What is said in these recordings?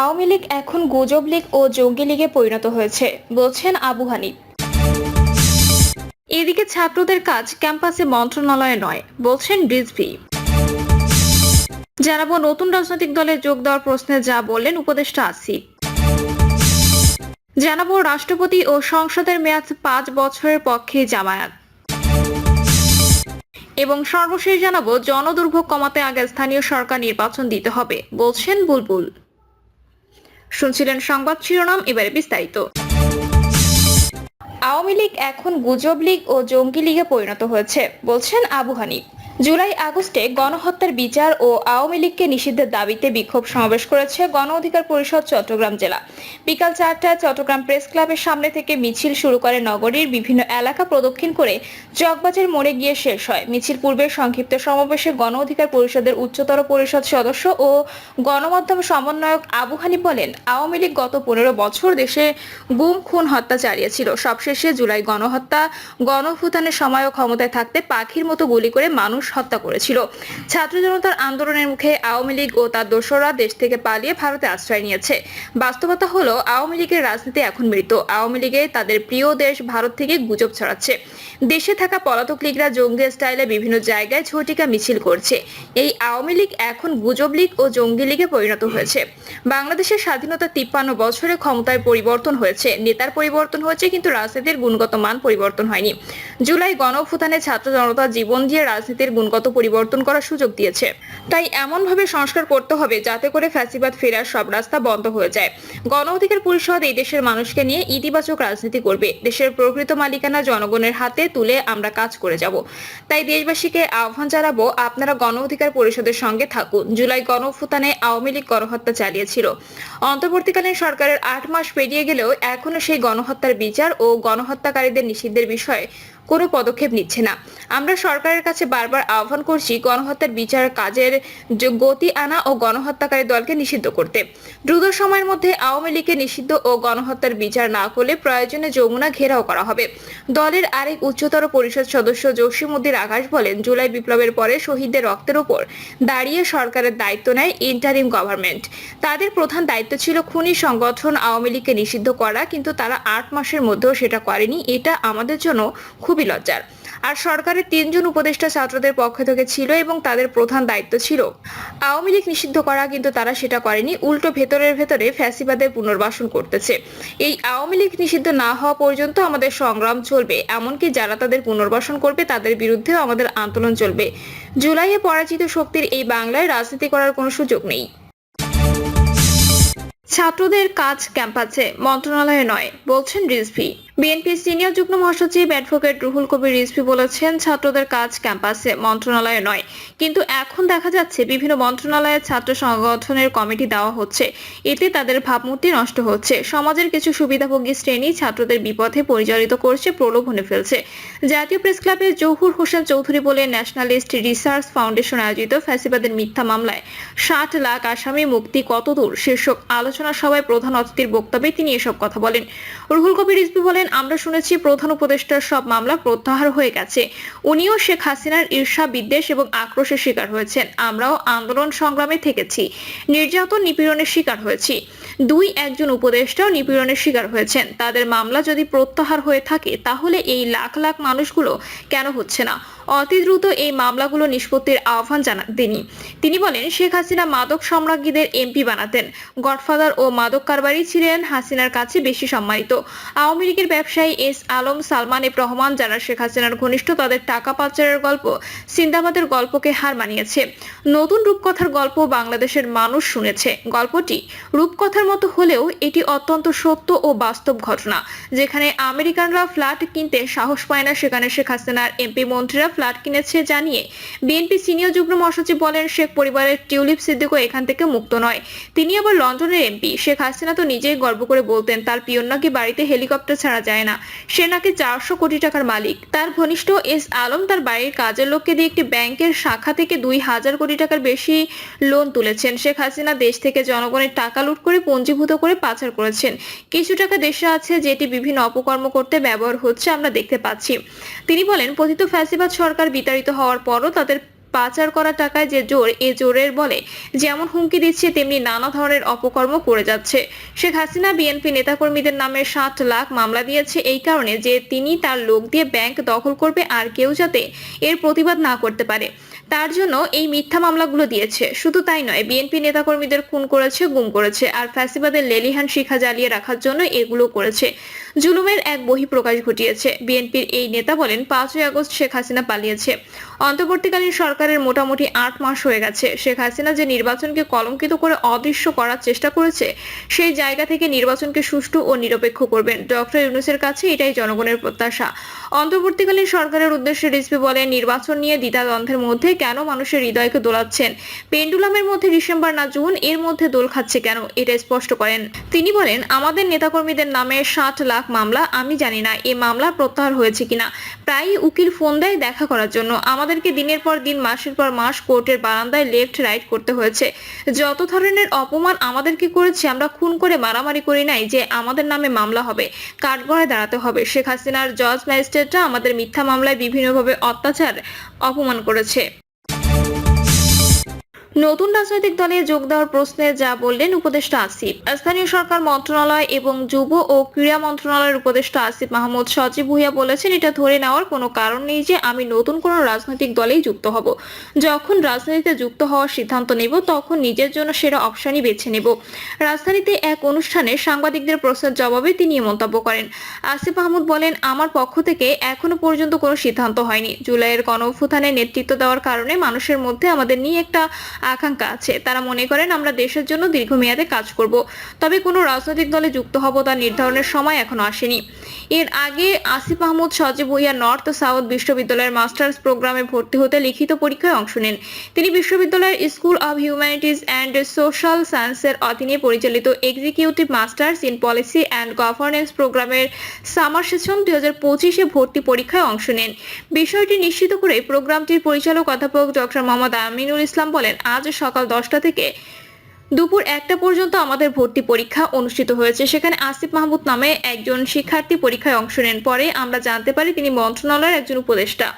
আওয়ামী লীগ এখন গুজব লীগ ও জঙ্গি লীগে পরিণত হয়েছে, বলছেন আবু হানিফ। এদিকে ছাত্রদের কাজ ক্যাম্পাসে মন্ত্রণালয়ে নয়, বলছেন রিজভি জানাব নতুন রাজনৈতিক দলে যোগ দেওয়ার প্রশ্নে যা বললেন উপদেষ্টা আসিফ। জানাব রাষ্ট্রপতি ও সংসদের মেয়াদ পাঁচ বছরের পক্ষে জামায়াত। এবং সর্বশেষ জানাব, জনদুর্ভোগ কমাতে আগে স্থানীয় সরকার নির্বাচন দিতে হবে, বলছেন বুলবুল। শুনছিলেন সংবাদ শিরোনাম, এবারে বিস্তারিত। আওয়ামী লীগ এখন গুজব লীগ ও জঙ্গি লীগে পরিণত হয়েছে, বলছেন আবু হানিফ। জুলাই আগস্টে গণহত্যার বিচার ও আওয়ামী লীগকে নিষিদ্ধের দাবিতে বিক্ষোভ সমাবেশ করেছে গণ অধিকার পরিষদ চট্টগ্রাম জেলা। বিকাল চারটায় চট্টগ্রাম প্রেস ক্লাবের সামনে থেকে মিছিল শুরু করে নগরীর বিভিন্ন এলাকা প্রদক্ষিণ করে চকবাজার মোড়ে গিয়ে শেষ হয়। মিছিল পূর্বে সংক্ষিপ্ত সমাবেশে গণ অধিকার পরিষদের উচ্চতর পরিষদ সদস্য ও গণমাধ্যম সমন্বয়ক আবু হানিফ বলেন, আওয়ামী লীগ গত পনেরো বছর দেশে গুম, খুন, হত্যা চালিয়েছিল। সবশেষে জুলাই গণহত্যা গণভূতানের সময়ও ক্ষমতায় থাকতে পাখির মতো গুলি করে মানুষ হত্যা করেছিল। ছাত্র জনতার আন্দোলনের মুখে আওয়ামী লীগ ও তার দোসররা দেশ থেকে পালিয়ে ভারতে আশ্রয় নিয়েছে। বাস্তবতা হলো, আওয়ামী লীগের রাজনীতি এখন মৃত। আওয়ামী লীগে তাদের প্রিয় দেশ ভারত থেকে গুজব ছড়াচ্ছে। দেশে থাকা পলাতক লীগরা জঙ্গি স্টাইলে বিভিন্ন জায়গায় ঝটিকা মিছিল করছে। এই আওয়ামী লীগ এখন গুজব লীগ ও জঙ্গি লীগে পরিণত হয়েছে। বাংলাদেশের স্বাধীনতা তিপ্পান্ন বছরে ক্ষমতায় পরিবর্তন হয়েছে। নেতার পরিবর্তন হয়েছে, কিন্তু রাজনীতির গুণগত মান পরিবর্তন হয়নি। জুলাই গণঅভ্যুত্থানে ছাত্র জনতা জীবন দিয়ে রাজনীতির গুণগত পরিবর্তন করার সুযোগ দিয়েছে। তাই এমনভাবে সংস্কার করতে হবে যাতে করে ফ্যাসিবাদ ফেরার সব রাস্তা বন্ধ হয়ে যায়। গণ অধিকার পরিষদ এই দেশের মানুষকে নিয়ে ইতিবাচক রাজনীতি করবে। দেশের প্রকৃত মালিকানা জনগণের হাতে তুলে আমরা কাজ করে যাব। তাই দেশবাসীকে আহ্বান জানাব, আপনারা গণ অধিকার পরিষদের সঙ্গে থাকুন। জুলাই গণঅভ্যুত্থানে আওয়ামী লীগ গণহত্যা চালিয়েছিল। অন্তর্বর্তীকালীন সরকারের আট মাস পেরিয়ে গেলেও এখনও সেই গণহত্যার বিচার ও গণহত্যাকারীদের নিষিদ্ধের বিষয়ে কোনো পদক্ষেপ নিচ্ছে না। আমরা সরকারের কাছে বারবার আহ্বান করছি গণহত্যার বিচার কাজের গতি আনা ও গণহত্যাকারী দলকে নিষিদ্ধ করতে। দ্রুত সময়ের মধ্যে আওয়ামী লীগকে নিষিদ্ধ ও গণহত্যার বিচার না করলে প্রয়োজনে যমুনা ঘেরাও করা হবে। দলের আরেক উচ্চতর পরিষদ সদস্য জসিমুদ্দিন আকাশ বলেন, জুলাই বিপ্লবের পরে শহীদদের রক্তের উপর দাঁড়িয়ে সরকারের দায়িত্ব নেয় ইন্টারিম গভর্নমেন্ট তাদের প্রধান দায়িত্ব ছিল খুনি সংগঠন আওয়ামী লীগকে নিষিদ্ধ করা, কিন্তু তারা আট মাসের মধ্যেও সেটা করেনি। এটা আমাদের জন্য খুবই লজ্জার। আর সরকারের তিনজন উপদেষ্টা ছাত্রদের পক্ষ থেকে ছিল এবং তাদের প্রধান দায়িত্ব ছিল। আওয়ামী লীগ নিষিদ্ধ করা, কিন্তু তারা সেটা করেনি। উল্টো ভেতরের ভেতরে ফ্যাসিবাদের পুনর্বাসন করতেছে। এই আওয়ামী লীগ নিষিদ্ধ না হওয়া পর্যন্ত আমাদের সংগ্রাম চলবে। এমনকি যারা তাদের পুনর্বাসন করবে, তাদের বিরুদ্ধেও আমাদের আন্দোলন চলবে। জুলাইয়ে পরাজিত শক্তির এই বাংলায় রাজনীতি করার কোনো সুযোগ নেই। ছাত্রদের কাজ ক্যাম্পাসে, মন্ত্রণালয়ে নয়, বলছেন রিজভি। বিএনপির সিনিয়র যুগ্ম মহাসচিব অ্যাডভোকেট রুহুল কবির রিজভি বলেছেন, ছাত্রদের কাজ ক্যাম্পাসে মন্ত্রণালয়ে নয়। কিন্তু এখন দেখা যাচ্ছে বিভিন্ন মন্ত্রণালয়ে ছাত্র সংগঠনের কমিটি দেওয়া হচ্ছে। এতে তাদের ভাবমূর্তি নষ্ট হচ্ছে। সমাজের কিছু সুবিধাভোগী শ্রেণি ছাত্রদের বিপথে পরিচালিত করছে, প্রলোভনে ফেলছে। জাতীয় প্রেস ক্লাবের জহুর হোসেন চৌধুরী বলে ন্যাশনালিস্ট রিসার্চ ফাউন্ডেশন আয়োজিত ফ্যাসিবাদের মিথ্যা মামলায় ষাট লাখ আসামি মুক্তি কতদূর? শীর্ষক আলোচনা সভায় প্রধান অতিথির বক্তব্যে তিনি এসব কথা বলেন। রুহুল কবির রিজভি বলেন, আমরা শুনেছি প্রধান উপদেষ্টার সব মামলা প্রত্যাহার হয়ে গেছে। উনিও শেখ হাসিনার ঈর্ষা, বিদ্বেষ এবং আক্রোশের শিকার হয়েছেন। আমরাও আন্দোলন সংগ্রামে থেকেছি। নির্যাতন নিপীড়নের শিকার হয়েছি। দুই একজন উপদেষ্টাও নিপীড়নের শিকার হয়েছেন। তাদের মামলা যদি প্রত্যাহার হয়ে থাকে, তাহলে এই লাখ লাখ মানুষগুলো কেন হচ্ছে না? অতি দ্রুত এই মামলাগুলো নিষ্পত্তির আহ্বান জানান তিনি। তিনি বলেন, শেখ হাসিনা মাদক সম্রাজ্ঞীদের এমপি বানাতেন। গডফাদার ও মাদক কারবারি ছিলেন হাসিনার কাছে বেশি সম্মানিত। আওয়ামী লীগের ব্যবসায়ী এস আলম সালমান এফ রহমান, যারা শেখ হাসিনার ঘনিষ্ঠ, তাদের টাকা পাচারের গল্প সিন্দাবাদের গল্পকে হার মানিয়েছে। নতুন রূপকথার গল্প বাংলাদেশের মানুষ শুনেছে। গল্পটি রূপকথার মতো হলেও এটি অত্যন্ত সত্য ও বাস্তব ঘটনা, যেখানে আমেরিকানরা ফ্ল্যাট কিনতে সাহস পায় না, সেখানে শেখ হাসিনার এমপি মন্ত্রীরা ফ্ল্যাট কিনেছে জানিয়ে বিএনপি সিনিয়র যুগ্ম মহাসচিব বলেন, শেখ পরিবারের টিউলিপ সিদ্দিকও এখান থেকে মুক্ত নয়। তিনি আবার লন্ডনের এমপি। শেখ হাসিনা তো নিজেই গর্ব করে বলতেন, তার পিয়ন নাকি বাড়িতে হেলিকপ্টার ছাড়া যায় না। সে নাকি চারশো কোটি টাকার মালিক। তার ঘনিষ্ঠ এস আলম তার বাড়ির কাজের লোককে দিয়ে একটি ব্যাংকের শাখা থেকে দুই হাজার কোটি টাকার বেশি লোন তুলেছেন। শেখ হাসিনা দেশ থেকে জনগণের টাকা লুট করে পঞ্জীভূত করে পাচার করেছেন। কিছু টাকা দেশে আছে যেটি বিভিন্ন অপকর্ম করতে ব্যবহার হচ্ছে, আমরা দেখতে পাচ্ছি। তিনি বলেন পতিত ফ্যাসিবাদ সরকার বিতাড়িত হওয়ার পরও তাদের পাচার করা টাকায় যে জোর, এ জোরের বলে যেমন হুমকি দিচ্ছে, তেমনি নানা ধরনের অপকর্ম করে যাচ্ছে। শেখ হাসিনা, বিএনপি নেতাকর্মীদের নামে ষাট লাখ মামলা দিয়েছে। এই কারণে যে তিনি তার লোক দিয়ে ব্যাংক দখল করবে আর কেউ যাতে এর প্রতিবাদ না করতে পারে। তার জন্য এই মিথ্যা মামলাগুলো দিয়েছে। শুধু তাই নয় বিএনপি নেতাকর্মীদের খুন করেছে, গুম করেছে, আর ফ্যাসিবাদের লেলিহান শিখা জ্বালিয়ে রাখার জন্য এগুলো করেছে। জুলুমের এক বহিঃপ্রকাশ ঘটিয়েছে। বিএনপির এই নেতা বলেন, পাঁচই আগস্ট শেখ হাসিনা পালিয়েছে। অন্তর্বর্তীকালীন সরকারের মোটামুটি আট মাস হয়ে গেছে। শেখ হাসিনা যে নির্বাচনকে কলঙ্কিত করে অদৃশ্য করার চেষ্টা করেছে, সেই জায়গা থেকে নির্বাচনকে সুষ্ঠু ও নিরপেক্ষ করবেন। ডক্টর ইউনুসের কাছে এটাই জনগণের প্রত্যাশা। অন্তর্বর্তীকালীন সরকারের উদ্দেশ্যে রিজভি বলেন, নির্বাচন নিয়ে দ্বিধাদ্বন্দ্বের মধ্যে কেন মানুষের হৃদয়কে দোলাচ্ছেন? পেন্ডুলামের মধ্যে ডিসেম্বর না জুন, এর মধ্যে দোল খাচ্ছে কেন? এটা স্পষ্ট করেন। তিনি বলেন, আমাদের নেতাকর্মীদের নামে ষাট লাখ মামলা, আমি জানি না এই মামলা প্রত্যাহার হয়েছে কিনা। প্রায়ই উকিল ফোন দেয় দেখা করার জন্য। আমাদেরকে দিনের পর দিন, মাসের পর মাস কোর্টের বারান্দায় লেফট রাইট করতে হয়েছে। যত ধরনের অপমান আমাদেরকে করেছে, আমরা খুন করে মারামারি করি নাই যে আমাদের নামে মামলা হবে। কাঠগড়ায় দাঁড়াতে হবে। শেখ হাসিনার জজ ম্যাজিস্ট্রেটরা আমাদের মিথ্যা মামলায় বিভিন্নভাবে অত্যাচার, অপমান করেছে। নতুন রাজনৈতিক দলে যোগ দেওয়ার প্রশ্নে যা বললেন উপদেষ্টা আসিফ। স্থানীয় সরকার মন্ত্রণালয় এবং যুব ও ক্রীড়া মন্ত্রণালয়ের উপদেষ্টা আসিফ মাহমুদ সজীব ভুইয়া বলেছেন, এটা ধরে নেওয়ার কোনো কারণ নেই যে আমি নতুন কোনো রাজনৈতিক দলেই যুক্ত হব। যখন রাজনীতিতে যুক্ত হওয়ার সিদ্ধান্ত নেব, তখন নিজের জন্য সেরা অপশনই বেছে নেব। রাজধানীতে এক অনুষ্ঠানে সাংবাদিকদের প্রশ্নের জবাবে তিনি মন্তব্য করেন। আসিফ মাহমুদ বলেন, আমার পক্ষ থেকে এখনও পর্যন্ত কোনো সিদ্ধান্ত হয়নি। জুলাইয়ের গণঅভ্যুত্থানে নেতৃত্ব দেওয়ার কারণে মানুষের মধ্যে আমাদের নিয়ে একটা আকাঙ্ক্ষা আছে। তারা মনে করেন, আমরা দেশের জন্য দীর্ঘমেয়াদে কাজ করব। তবে কোনো রাজনৈতিক দলে যুক্ত হব তা নির্ধারণের সময় এখনও আসেনি। এর আগে আসিফ মাহমুদ, সজীব ভুইয়া, নর্থ সাউথ বিশ্ববিদ্যালয়ের মাস্টার্স প্রোগ্রামে ভর্তি হতে লিখিত পরীক্ষায় অংশ নেন। তিনি বিশ্ববিদ্যালয়ের school of humanities and social সায়েন্সের অধীনে পরিচালিত executive masters in policy and governance প্রোগ্রামের সামার সেশন দুই হাজার পঁচিশে ভর্তি পরীক্ষায় অংশ নেন। বিষয়টি নিশ্চিত করে প্রোগ্রামটির পরিচালক অধ্যাপক ডক্টর মোহাম্মদ আমিনুল ইসলাম বলেন আজ সকাল দশটা থেকে দুপুর একটা পর্যন্ত আমাদের ভর্তি পরীক্ষা অনুষ্ঠিত হয়েছে। সেখানে আসিফ মাহমুদ নামে একজন শিক্ষার্থী পরীক্ষায় অংশ নেন। পরে আমরা জানতে পারি তিনি মন্ত্রণালয়ের একজন উপদেষ্টা।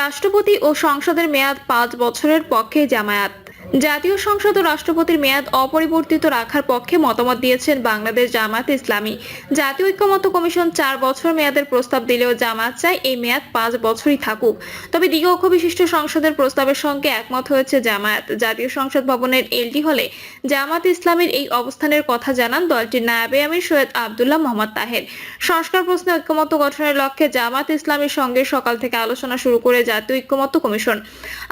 রাষ্ট্রপতি ও সংসদের মেয়াদ পাঁচ বছরের পক্ষে জামায়াত। জাতীয় সংসদ ও রাষ্ট্রপতির মেয়াদ অপরিবর্তিত রাখার পক্ষে মতামত দিয়েছেন বাংলাদেশ জামায়াত ইসলামী। জাতীয় ঐক্যমত্য কমিশন চার বছর মেয়াদের প্রস্তাব দিলেও জামায়াত চায় এই মেয়াদ পাঁচ বছরই থাকুক। তবে দ্বিকক্ষ বিশিষ্ট সংসদের প্রস্তাবের সঙ্গে একমত হয়েছে জামায়াত। জাতীয় সংসদ ভবনের এলডি হলে জামায়াত ইসলামের এই অবস্থানের কথা জানান দলটির নায়াবে আমির সৈয়দ আবদুল্লাহ মোহাম্মদ তাহের। সংস্কার প্রশ্নে ঐক্যমত্য গঠনের লক্ষ্যে জামাত ইসলামের সঙ্গে সকাল থেকে আলোচনা শুরু করে জাতীয় ঐক্যমত্য কমিশন।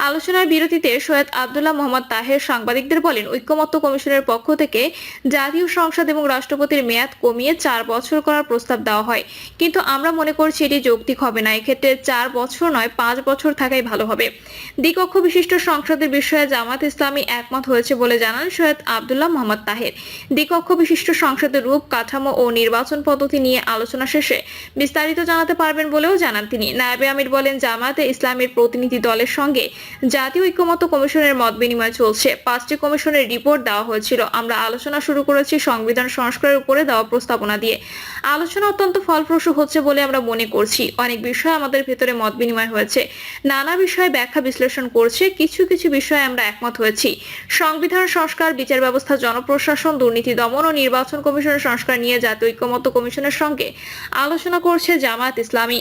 আলোচনার বিরতিতে সৈয়দ আবদুল্লাহ মোহাম্মদ তাহের সাংবাদিকদের বলেন, ঐক্যমত্য কমিশনের পক্ষ থেকে জাতীয় সংসদ এবং রাষ্ট্রপতির মেয়াদ কমিয়ে চার বছর করার প্রস্তাব দেওয়া হয়। কিন্তু আমরা মনে করছি এটি যৌক্তিক হবে না। এক্ষেত্রে চার বছর নয়, পাঁচ বছর থাকাই ভালো হবে। দ্বিকক্ষ বিশিষ্ট সংসদের বিষয়ে জামাত ইসলামী একমত হয়েছে বলে জানান সৈয়দ আবদুল্লাহ মোহাম্মদ তাহের। দ্বিকক্ষ বিশিষ্ট সংসদের রূপ, কাঠামো ও নির্বাচন পদ্ধতি নিয়ে আলোচনা শেষে বিস্তারিত জানাতে পারবেন বলেও জানান তিনি। নায়েবে আমির বলেন জামায়াতে ইসলামের প্রতিনিধি দলের সঙ্গে জাতীয় ঐক্যমত্য কমিশনের মত বিনিময় চলছে। পাঁচটি কমিশনের রিপোর্ট দেওয়া হয়েছিল। আমরা আলোচনা শুরু করেছি সংবিধান সংস্কারের উপরে দেওয়া প্রস্তাবনা দিয়ে। আলোচনা অত্যন্ত ফলপ্রসূ হচ্ছে বলে আমরা মনে করছি। অনেক বিষয় আমাদের ভেতরে মত বিনিময় হয়েছে। নানা বিষয়ে ব্যাখ্যা বিশ্লেষণ করছে। কিছু কিছু বিষয়ে আমরা একমত হয়েছি। সংবিধান সংস্কার, বিচার ব্যবস্থা, জনপ্রশাসন, দুর্নীতি দমন ও নির্বাচন কমিশনের সংস্কার নিয়ে জাতীয় ঐক্যমত্য কমিশনের সঙ্গে আলোচনা করছে জামায়াত ইসলামী।